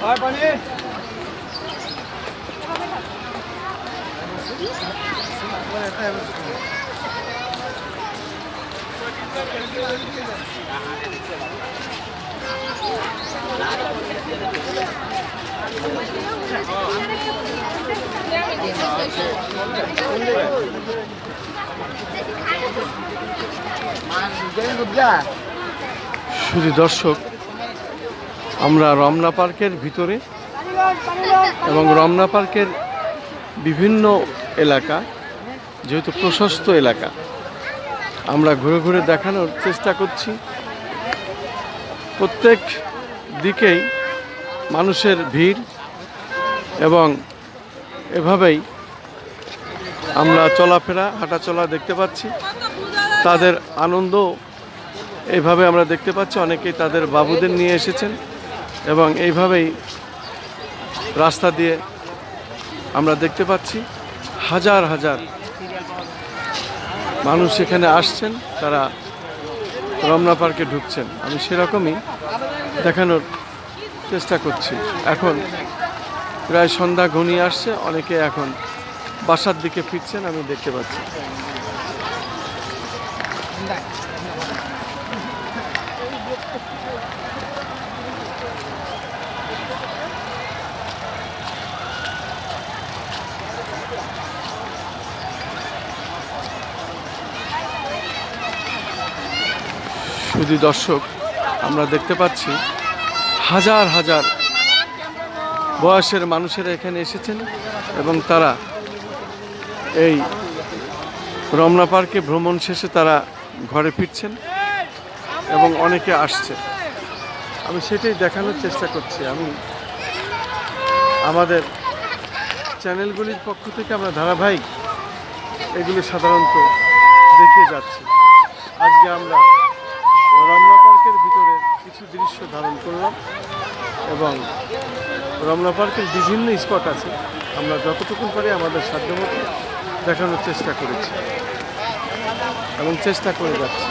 Hi, Bunny. What শুধু দর্শক আমরা রমনা পার্কের ভিতরে এবং রমনা পার্কের বিভিন্ন এলাকা যেহেতু প্রশস্ত এলাকা আমরা ঘুরে ঘুরে দেখানোর চেষ্টা করছি। প্রত্যেক দিকেই মানুষের ভিড় এবং এভাবেই আমরা চলাফেরা, হাঁটাচলা দেখতে পাচ্ছি। তাদের আনন্দ এইভাবে আমরা দেখতে পাচ্ছি। অনেকেই তাদের বাবুদের নিয়ে এসেছেন এবং এইভাবেই রাস্তা দিয়ে আমরা দেখতে পাচ্ছি। হাজার হাজার মানুষ এখানে আসছেন, তারা রমনা পার্কে ঢুকছেন। আমি সেরকমই দেখানোর চেষ্টা করছি। এখন প্রায় সন্ধ্যা ঘনিয়ে আসছে, অনেকে এখন বাসার দিকে ফিরছেন, আমি দেখতে পাচ্ছি। শুধু দর্শক, আমরা দেখতে পাচ্ছি হাজার হাজার বয়সের মানুষেরা এখানে এসেছেন এবং তারা এই রমনা পার্কে ভ্রমণ শেষে তারা ঘরে ফিরছেন এবং অনেকে আসছে। আমি সেটাই দেখানোর চেষ্টা করছি। আমি আমাদের চ্যানেলগুলির পক্ষ থেকে আমরা ধারাবাহিক এগুলি সাধারণত দেখিয়ে যাচ্ছি। আজকে আমরা রমনা পার্কের ভিতরে কিছু দৃশ্য ধারণ করলাম এবং রমনা পার্কের বিভিন্ন স্পট আছে। আমরা যতটুকু পারি আমাদের সাধ্যমতো দেখানোর চেষ্টা করেছি এবং চেষ্টা করে যাচ্ছি।